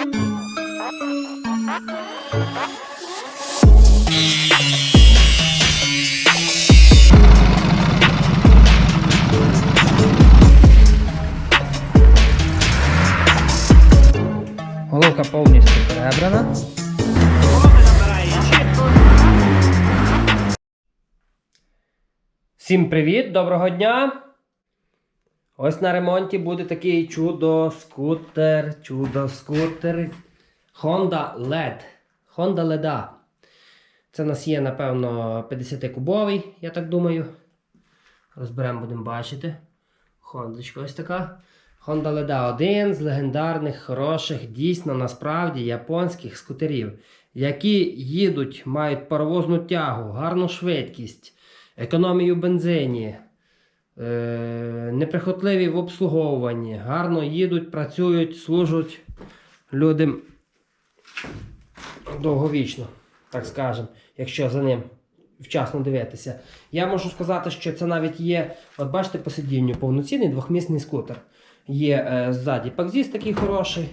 Головка повністю перебрана. Всім привіт, доброго дня! Ось на ремонті буде такий чудо-скутер, чудо-скутер Honda LED. Honda LED. Це у нас є, напевно, 50-кубовий, я так думаю. Розберемо, будемо бачити. Хондочка ось така. Honda LED один з легендарних, хороших, дійсно насправді японських скутерів, які їдуть, мають паровозну тягу, гарну швидкість, економію бензині, неприхотливі в обслуговуванні, гарно їдуть, працюють, служать людям довговічно, так скажемо, якщо за ним вчасно дивитися. Я можу сказати, що це навіть є, от бачите, по сидінню повноцінний двохмісний скутер. Є е, ззаді пакзіс такий хороший,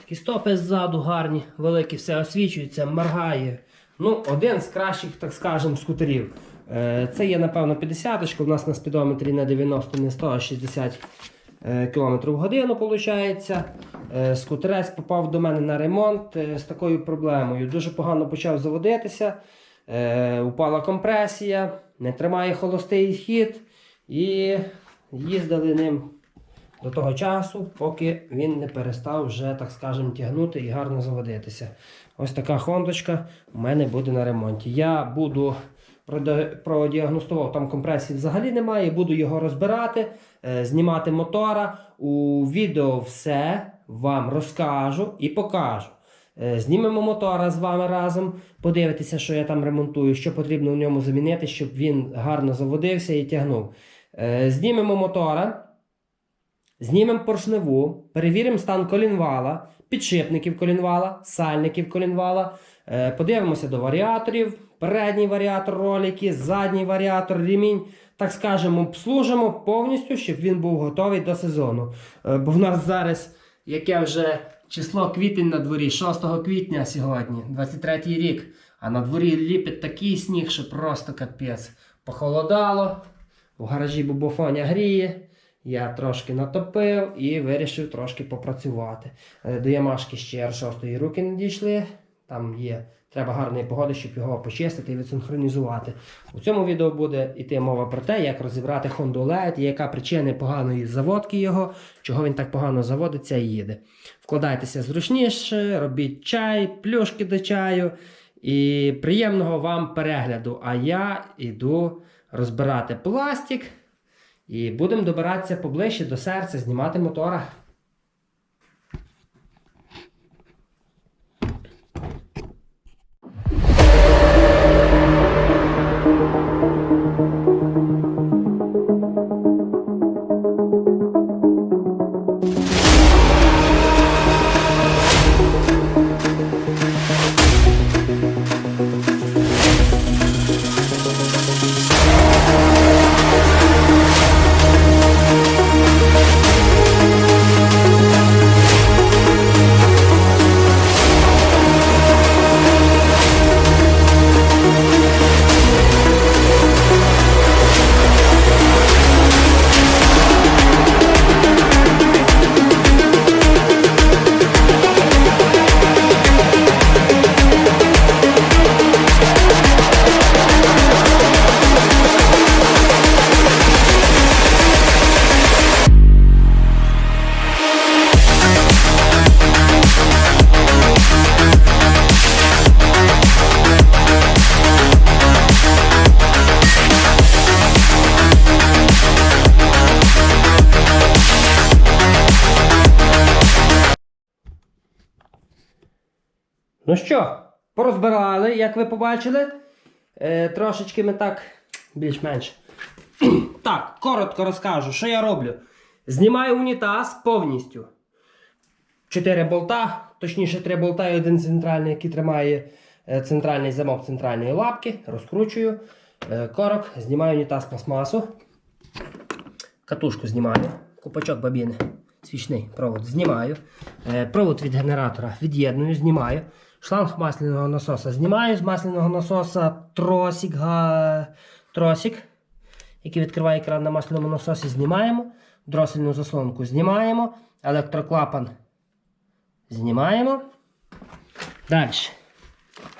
такі стопи ззаду гарні, великі, все освічується, моргає. Ну, один з кращих, так скажемо, скутерів. Е, це є, напевно, 50 У нас на спідометрі не 90, не 100, а 60 е, км в годину. Виходить. Е, скутерець попав до мене на ремонт е, з такою проблемою. Дуже погано почав заводитися. Упала компресія, не тримає холостий хід. І їздили ним до того часу, поки він не перестав вже, так скажемо, тягнути і гарно заводитися. Ось така хондочка у мене буде на ремонті. Я буду продіагностував, там компресії взагалі немає, буду його розбирати, е, знімати мотора. У відео все вам розкажу і покажу. Е, Знімемо мотора з вами разом, подивитися, що я там ремонтую, що потрібно в ньому замінити, щоб він гарно заводився і тягнув. Е, Знімемо мотора. Знімемо поршневу, перевіримо стан колінвала, підшипників колінвала, сальників колінвала. Е, подивимося до варіаторів. Передній варіатор ролики, задній варіатор, ремінь. Так скажемо, обслужимо повністю, щоб він був готовий до сезону. Е, бо в нас зараз яке вже число квітень на дворі, 6 квітня сьогодні, 23 рік. А на дворі ліпить такий сніг, що просто капець. Похолодало, в гаражі бубофоня гріє. Я трошки натопив і вирішив трошки попрацювати. Е, До Ямашки ще R6 руки не дійшли. Там є. Треба гарної погоди, щоб його почистити і відсинхронізувати. У цьому відео буде йти мова про те, як розібрати Honda LED, яка причина поганої заводки його, чого він так погано заводиться і їде. Вкладайтеся зручніше, робіть чай, плюшки до чаю. І приємного вам перегляду. А я йду розбирати пластик. І будемо добиратися поближче до серця, знімати мотора. Ну що, порозбирали, як ви побачили. Е, трошечки ми так, більш-менш. так, коротко розкажу, що я роблю. Знімаю унітаз повністю. Чотири болта, точніше, три болта і один центральний, який тримає е, центральний замок центральної лапки. Розкручую. Е, корок, знімаю унітаз пластмасу. Катушку знімаю. Купачок бабіни. свічний провод знімаю. Е, Провод від генератора від'єдную, знімаю. Шланг масляного насоса знімаю. З масляного насоса тросик, га... тросик, який відкриває кран на масляному насосі, знімаємо. Дросельну заслонку знімаємо. Електроклапан знімаємо. Далі.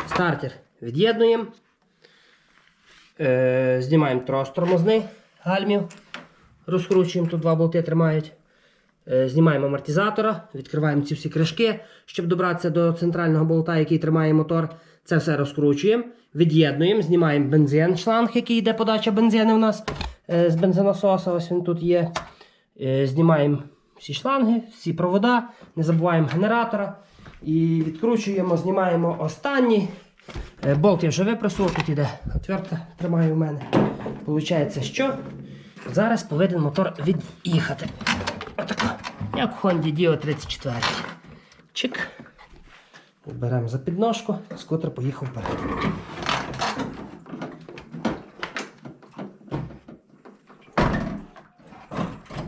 Стартер від'єднуємо. Е, знімаємо трос тормозний гальмів. Розкручуємо, тут два болти тримають. Е, знімаємо амортизатора, відкриваємо ці всі кришки, щоб добратися до центрального болта, який тримає мотор. Це все розкручуємо, від'єднуємо, знімаємо бензин, шланг, який йде подача бензину у нас е, з бензонасоса. Ось він тут є. Е, знімаємо всі шланги, всі провода, не забуваємо генератора. І відкручуємо, знімаємо останній. Болт я вже випресував, тут іде отвертка, тримаю в мене. Получається, що зараз повинен мотор від'їхати. Отако. Як в Honda Dio 34. Чик. Беремо за підножку, скутер поїхав вперед.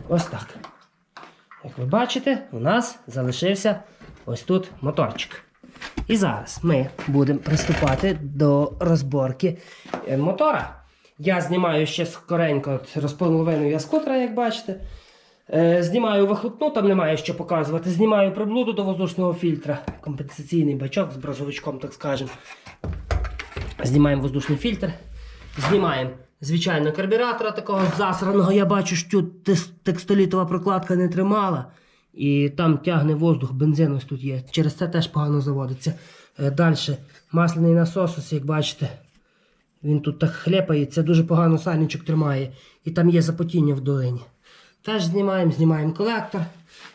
Ось так. Як ви бачите, у нас залишився ось тут моторчик. І зараз ми будемо приступати до розборки е, мотора. Я знімаю ще скоренько розполовину я скутера, як бачите. Е, Знімаю вихлопну, там немає що показувати. Знімаю приблуду до воздушного фільтра. Компенсаційний бачок з бразовичком, так скажемо. Знімаємо воздушний фільтр. Знімаємо, звичайно, карбюратора такого засраного. Я бачу, що текстолітова прокладка не тримала. І там тягне воздух, бензин ось тут є. Через це теж погано заводиться. Далі, масляний насос, ось як бачите, він тут так хлепає, це дуже погано сальничок тримає. І там є запотіння в долині. Теж знімаємо, знімаємо колектор,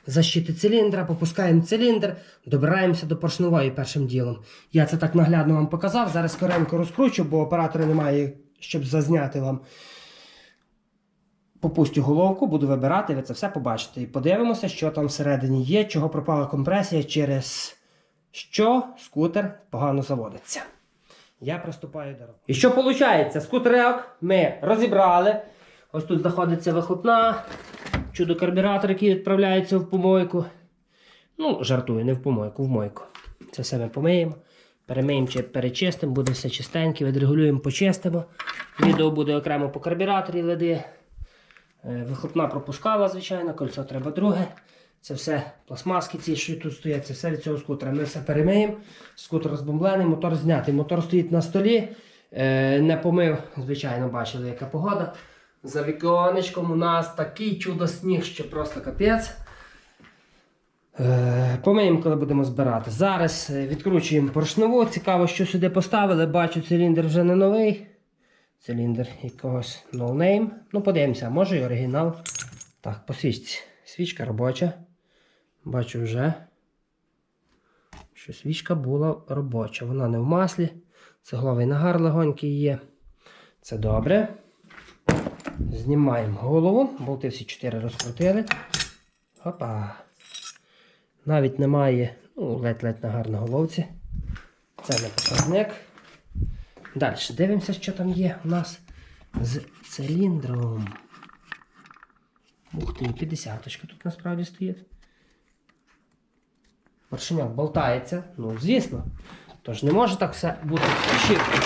защити циліндра, попускаємо циліндр, добираємося до поршневої першим ділом. Я це так наглядно вам показав. Зараз скоренько розкручу, бо оператора немає, щоб зазняти вам. Попустю головку, буду вибирати, ви це все побачите. І подивимося, що там всередині є, чого пропала компресія, через що скутер погано заводиться. Я приступаю до роботи. І що виходить? Скутерок ми розібрали. Ось тут знаходиться вихлопна, чудо-карбюратор, який відправляється в помойку. Ну, жартую, не в помойку, в мойку. Це все ми помиємо. Перемиємо чи перечистимо, буде все чистеньке, відрегулюємо, почистимо. Відео буде окремо по карбюраторі леди. Е, Вихлопна пропускала, звичайно, кольцо треба друге. Це все пластмаски, ці, що тут стоять, це все від цього скутера. Ми все перемиємо. Скутер розбомблений, мотор знятий. Мотор стоїть на столі. Е, не помив, звичайно, бачили, яка погода. За віконечком у нас такий чудо-сніг, що просто капець. Е, Помиємо, коли будемо збирати. Зараз е, відкручуємо поршневу. Цікаво, що сюди поставили. Бачу, циліндр вже не новий. Циліндр якогось no name. Ну, подивимося, може і оригінал. Так, по свічці. Свічка робоча. Бачу вже, що свічка була робоча. Вона не в маслі. Цегловий нагар легонький є. Це добре. Знімаємо голову. Болти всі 4 розкрутили. Опа. Навіть немає, ну, ледь-ледь на головці. Це не показник. Далі дивимося, що там є у нас з циліндром. Ух ти, 50 тут насправді стоїть. Поршеньок болтається, ну звісно. Тож не може так все бути чітко.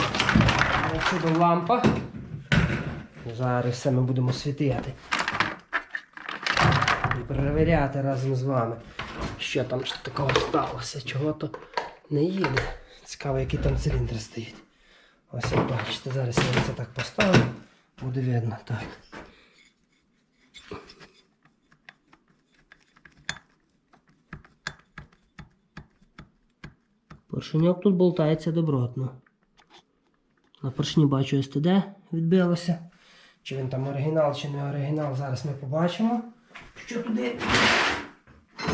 Сюди лампа. Зараз все ми будемо світити. І перевіряти разом з вами, що там ж такого сталося, чого то не їде. Цікаво, який там циліндр стоїть. Ось як бачите, зараз я це так поставлю, буде видно. Так. Поршеньок тут болтається добротно. На поршні бачу СТД відбилося. Чи він там оригінал, чи не оригінал, зараз ми побачимо, що туди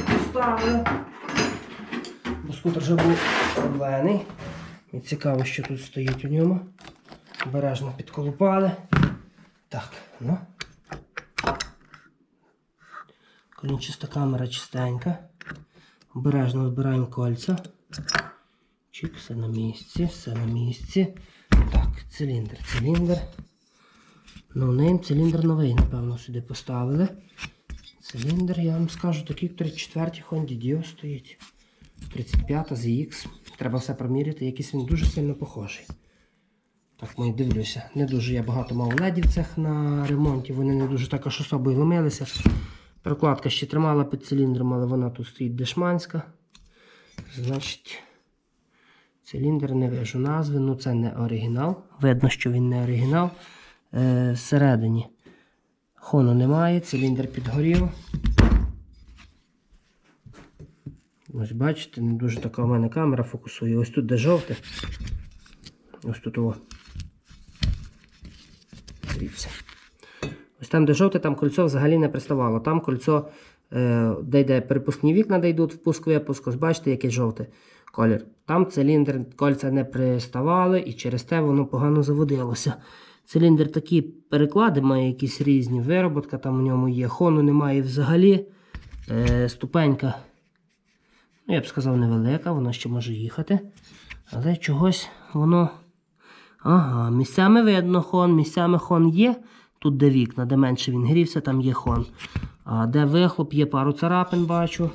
поставили. Бо скутер вже був проблемний. І цікаво, що тут стоїть у ньому. Обережно підколупали. Так, ну. Колінчиста камера чистенька. Обережно вибираємо кольця. Чик, все на місці, все на місці. Так, циліндр, циліндр. Ним циліндр новий, напевно, сюди поставили. Циліндр, я вам скажу, такий в 34-й Honda Dio стоїть. 35 ZX. Треба все проміряти, якийсь він дуже сильно похожий. Так, ми дивлюся. Не дуже я багато мав ледів цих на ремонті, вони не дуже так аж особо і ломилися. Прокладка ще тримала під циліндром, але вона тут стоїть дешманська. Значить, циліндр не вижу назви, ну це не оригінал. Видно, що він не оригінал. Е, всередині хону немає, циліндр підгорів. Ось бачите, не дуже така у мене камера фокусує. Ось тут де жовте. Ось тут о. Дивіться. Ось там, де жовте, там кольцо взагалі не приставало. Там кольцо, е, де йде перепускні вікна, де йдуть впуск випуск. Ось бачите, який жовтий колір. Там циліндр, кольця не приставали і через те воно погано заводилося. Циліндр такі переклади має якісь різні. Вироботка там у ньому є. Хону немає взагалі. Е, ступенька, ну, я б сказав, невелика, воно ще може їхати. Але чогось воно. Ага, місцями видно хон, місцями хон є. Тут де вікна, де менше він грівся, там є хон. А де вихлоп, є пару царапин, бачу.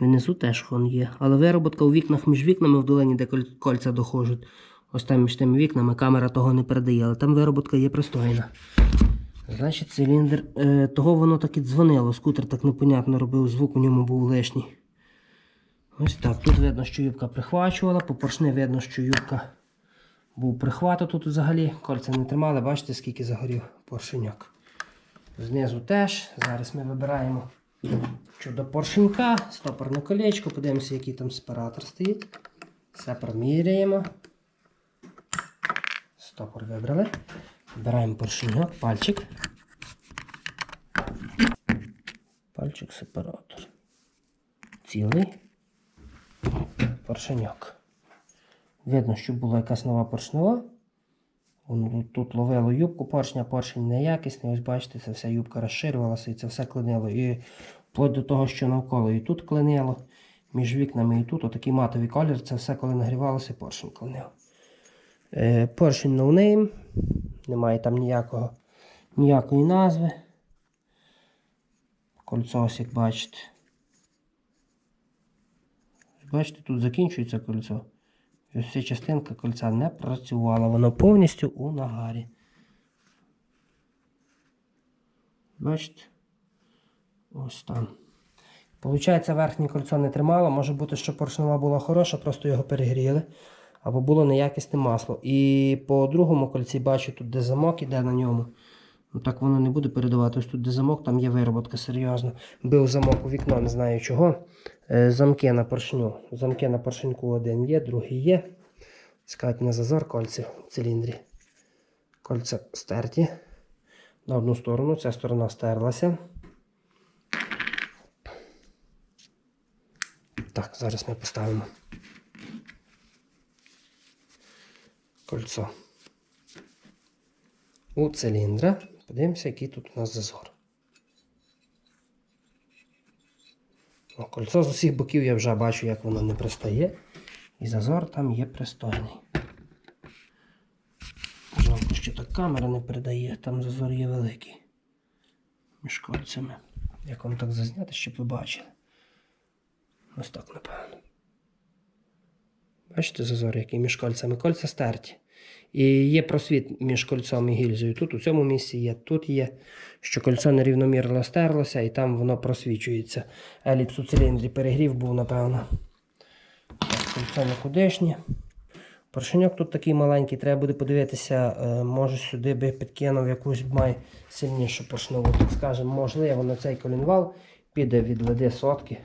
Внизу теж хон є. Але вироботка у вікнах між вікнами в долині, де кольця доходять. Ось там між тими вікнами камера того не передає, але там вироботка є пристойна. Значить, циліндр. Е, того воно так і дзвонило. Скутер так непонятно робив, звук у ньому був лишній. Ось так. Тут видно, що юбка прихвачувала, по поршни видно, що юбка був прихват тут взагалі. Кольця не тримали, бачите, скільки загорів поршеньок. Знизу теж. Зараз ми вибираємо щодо поршенька, стопорне колечко, подивимося, який там сепаратор стоїть. Все проміряємо. Стопор вибрали. Вибираємо поршеньок, пальчик. Пальчик сепаратор. Цілий. Поршеньок. Видно, що була якась нова поршнева. Тут, ловило юбку поршня, поршень неякісний. Ось бачите, це вся юбка розширювалася і це все клинило. І вплоть до того, що навколо і тут клинило, між вікнами і тут отакий матовий колір. Це все, коли нагрівалося, поршень клинив. Е, поршень no name. Немає там ніякого, ніякої назви. Кольцо, ось як бачите. Бачите, тут закінчується кольцо. І ось ця частинка кольця не працювала. Воно повністю у нагарі. Бачите? Ось там. Получається, верхнє кольцо не тримало. Може бути, що поршнева була хороша, просто його перегріли. Або було неякісне масло. І по другому кольці бачу, тут де замок іде на ньому. Ну так воно не буде передавати. Тут де замок, там є вироботка серйозно. Бив замок у вікно, не знаю чого. Е, Замки на поршню. Замки на поршеньку один є, другий є. Скать на зазор кольців в циліндрі. Кольця стерті. На одну сторону, ця сторона стерлася. Так, зараз ми поставимо кольцо у циліндра. Подивимося, який тут у нас зазор. О, кольцо з усіх боків я вже бачу, як воно не пристає. І зазор там є пристойний. Жалко, що так камера не передає, там зазор є великий. Між кольцями. Як вам так зазняти, щоб ви бачили? Ось так, напевно. Бачите зазор, який між кольцями? Кольця стерті. І є просвіт між кольцом і гільзою. Тут у цьому місці є, тут є, що кольцо нерівномірно стерлося, і там воно просвічується. Еліпс у циліндрі перегрів був, напевно. Кольцо никудишнє. Поршеньок тут такий маленький, треба буде подивитися, е, може сюди би підкинув якусь май сильнішу поршневу. Так скажемо, можливо, на цей колінвал піде від води сотки.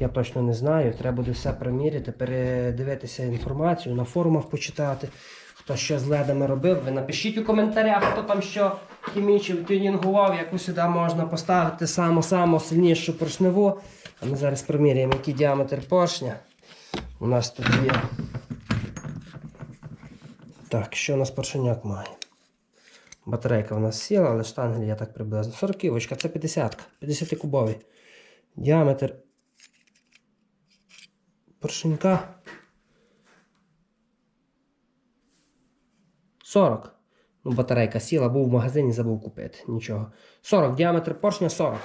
Я точно не знаю. Треба буде все приміряти, передивитися інформацію, на форумах почитати. Хто що з ледами робив, ви напишіть у коментарях, хто там що хімічив, тюнінгував, яку сюди можна поставити саму-саму сильнішу поршневу. А ми зараз приміряємо, який діаметр поршня. У нас тут є. Так, що у нас поршеньок має? Батарейка у нас сіла, але штангель я так приблизно. 40 це 50 50 кубовий. Діаметр поршенька 40. Ну, батарейка сіла, був в магазині, забув купити. Нічого. 40, діаметр поршня 40.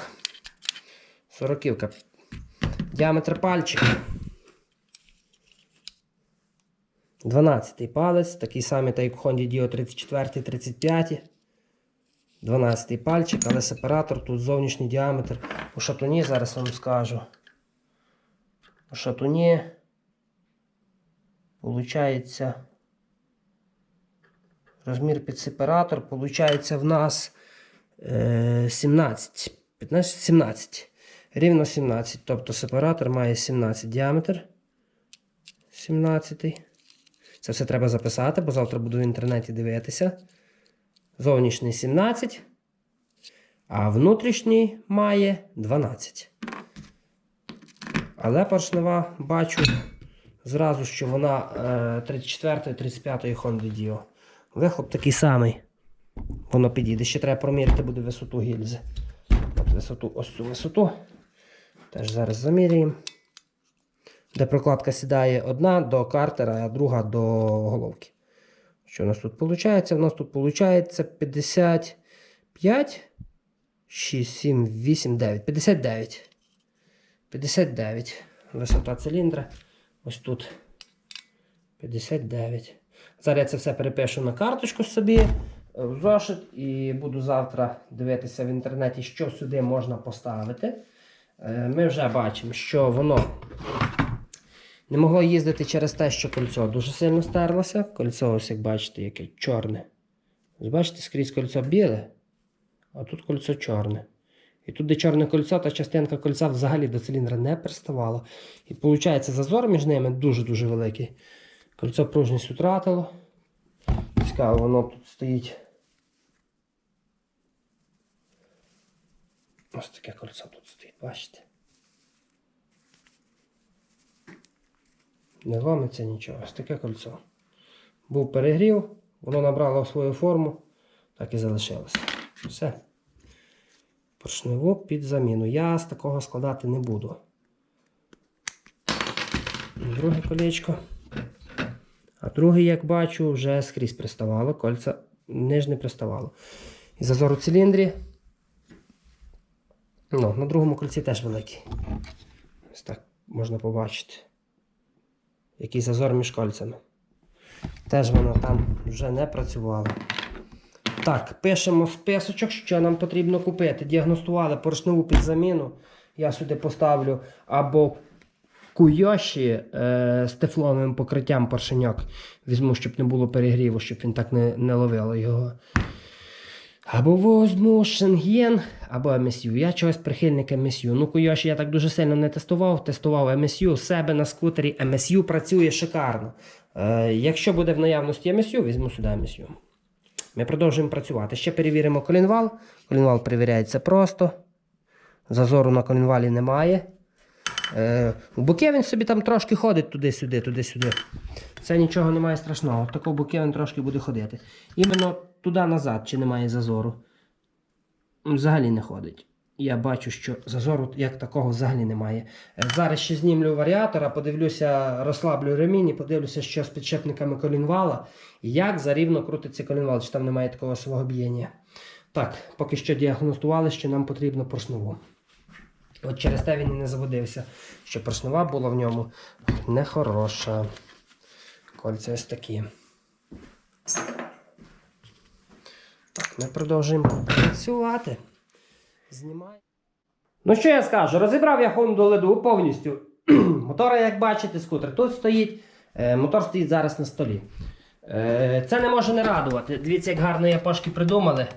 Сороківка. Діаметр пальчика. 12 палець, такий самий, так як в Honda Dio 34, 35. 12 пальчик, але сепаратор, тут зовнішній діаметр. У шатуні зараз вам скажу. У шатуні получається розмір під сепаратор, получається в нас е, 17. 15, 17. Рівно 17. Тобто сепаратор має 17 діаметр. 17. Це все треба записати, бо завтра буду в інтернеті дивитися. Зовнішній 17, а внутрішній має 12. Але поршнева бачу зразу, що вона е, 34-35 Honda Dio. Вихлоп такий самий. Воно підійде. Ще треба проміряти буде висоту гільзи. От висоту, ось цю висоту. Теж зараз заміряємо. Де прокладка сідає одна до картера, а друга до головки. Що у нас тут виходить? У нас тут виходить 55, 6, 7, 8, 9. 59. 59. Висота циліндра. Ось тут. 59. Зараз я це все перепишу на карточку собі е, в зошит і буду завтра дивитися в інтернеті, що сюди можна поставити. Е, Ми вже бачимо, що воно не могло їздити через те, що кольцо дуже сильно стерлося. Кольцо, ось як бачите, яке чорне. Ось бачите, скрізь кольцо біле, а тут кольцо чорне. І тут, де чорне кольцо, та частинка кольця взагалі до циліндра не приставала. І виходить, зазор між ними дуже-дуже великий. Кольцо пружність втратило. Цікаво, воно тут стоїть. Ось таке кольцо тут стоїть, бачите? Не ломиться нічого, ось таке кольцо. Був перегрів, воно набрало свою форму, так і залишилося. Все. Поршневу під заміну. Я з такого складати не буду. Друге колечко. А друге, як бачу, вже скрізь приставало, кольця нижне приставало. І зазор у циліндрі. Ну, на другому кольці теж великий. Ось так можна побачити. Який зазор між кольцями. Теж воно там вже не працювало. Так, пишемо списочок, що нам потрібно купити. Діагностували поршневу підзаміну. Я сюди поставлю або куйоші е, з тефлоновим покриттям поршеньок. Візьму, щоб не було перегріву, щоб він так не, не ловило його. Або возьму шенген, або MSU. Я чогось прихильник MSU. Ну, Куйоші я так дуже сильно не тестував. Тестував MSU себе на скутері. MSU працює шикарно. Е, якщо буде в наявності MSU, візьму сюди MSU. Ми продовжуємо працювати. Ще перевіримо колінвал. Колінвал перевіряється просто. Зазору на колінвалі немає. Е, боки він собі там трошки ходить туди-сюди, туди-сюди. Це нічого немає страшного. Тако в боки він трошки буде ходити. Іменно туди-назад, чи немає зазору. Взагалі не ходить. Я бачу, що зазору як такого взагалі немає. Е, Зараз ще знімлю варіатора, подивлюся, розслаблю ремінь і подивлюся, що з підшипниками колінвала. Як зарівно крутиться колінвал, чи там немає такого свого б'єння. Так, поки що діагностували, що нам потрібно поршневу. От через те він і не заводився, що поршнева була в ньому нехороша. Кольця ось такі. Так, ми продовжуємо працювати. Знімай. Ну що я скажу? Розібрав я Honda Ledu повністю. Мотора, як бачите, скутер тут стоїть. Е, мотор стоїть зараз на столі. Е, це не може не радувати. Дивіться, як гарно япошки придумали.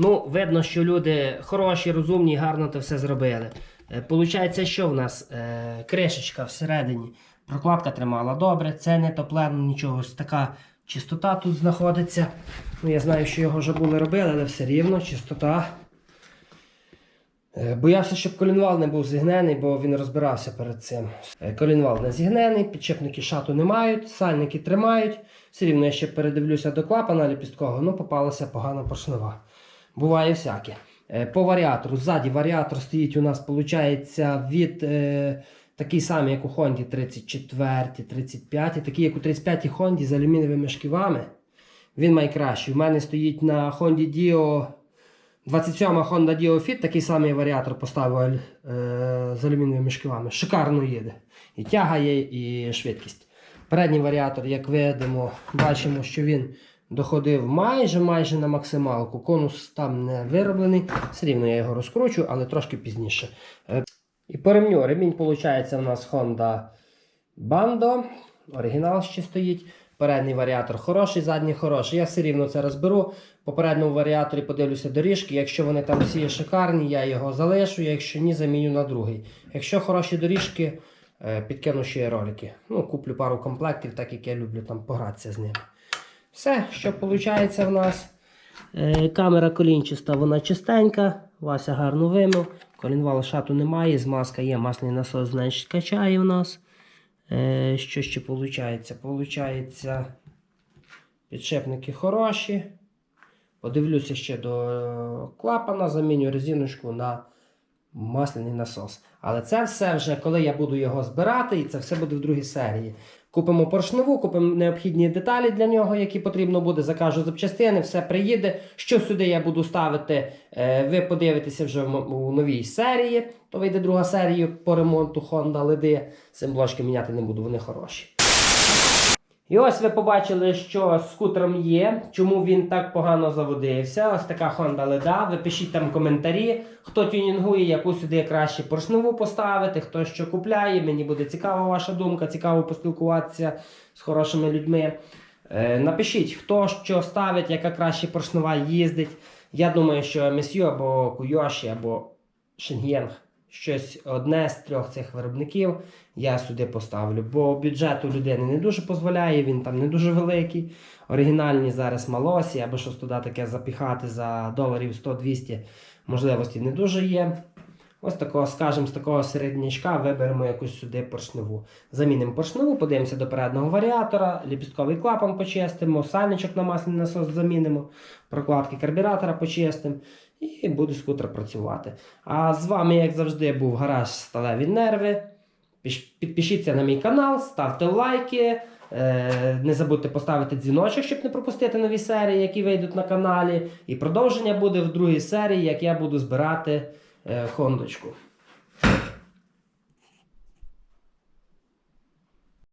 Ну, видно, що люди хороші, розумні, гарно це все зробили. Е, Получається, що в нас е, кришечка всередині. Прокладка тримала добре, це не топлено, нічого. Ось така чистота тут знаходиться. Ну, я знаю, що його вже були робили, але все рівно чистота. Е, Боявся, щоб колінвал не був зігнений, бо він розбирався перед цим. Колінвал не зігнений, підчепники шату не мають, сальники тримають. Все рівно я ще передивлюся до клапана ліпісткого, ну попалася погана поршнева. Буває всяке. Е, По варіатору. Ззаді варіатор стоїть у нас, виходить, від е, такий самий, як у Honda 34, 35, такий, як у 35 Honda з алюмінієвими шківами. він найкращий. У мене стоїть на Honda Dio 27 Honda Dio Fit, такий самий варіатор поставив е, з алюмінієвими шківами. Шикарно їде. І тяга є, і швидкість. Передній варіатор, як видимо, бачимо, що він доходив майже майже на максималку. Конус там не вироблений. Все рівно я його розкручу, але трошки пізніше. Е, І по ремню. Ремінь, виходить, у нас Honda Bando. Оригінал ще стоїть. Передній варіатор хороший, задній хороший. Я все рівно це розберу. По передньому варіаторі подивлюся доріжки. Якщо вони там всі шикарні, я його залишу. Якщо ні, заміню на другий. Якщо хороші доріжки, е, підкину ще ролики. Ну, куплю пару комплектів, так як я люблю там погратися з ними. Все, що виходить в нас. Е, Камера колінчаста, вона чистенька. Вася гарно вимив. Колінвала шату немає, змазка є, масляний насос, значить, качає в нас. Е, Що ще виходить? Получається, підшипники хороші. Подивлюся ще до клапана, заміню резиночку на масляний насос. Але це все вже, коли я буду його збирати, і це все буде в другій серії. Купимо поршневу, купимо необхідні деталі для нього, які потрібно буде, закажу запчастини, все приїде. Що сюди я буду ставити, е, ви подивитеся вже у новій серії. То вийде друга серія по ремонту Honda LED. Симблочки міняти не буду, вони хороші. І ось ви побачили, що з скутером є, чому він так погано заводився. Ось така Honda LED. Ви пишіть там коментарі, хто тюнінгує, яку сюди краще поршневу поставити, хто що купляє. Мені буде цікава ваша думка, цікаво поспілкуватися з хорошими людьми. Е, напишіть, хто що ставить, яка краще поршнева їздить. Я думаю, що MSU або Kuyoshi, або Shenyang. Щось одне з трьох цих виробників я сюди поставлю, бо бюджет у людини не дуже дозволяє, він там не дуже великий. Оригінальні зараз малосі, або щось туди таке запіхати за доларів 100-200 можливості не дуже є. Ось такого, скажімо, з такого середнячка виберемо якусь сюди поршневу. Замінимо поршневу, подивимося до переднього варіатора, ліпістковий клапан почистимо, сальничок на масляний насос замінимо, прокладки карбюратора почистимо. І буде скутер працювати. А з вами, як завжди, був гараж Сталеві Нерви. Підпишіться на мій канал, ставте лайки. Е, не забудьте поставити дзвіночок, щоб не пропустити нові серії, які вийдуть на каналі. І продовження буде в другій серії, як я буду збирати хондочку.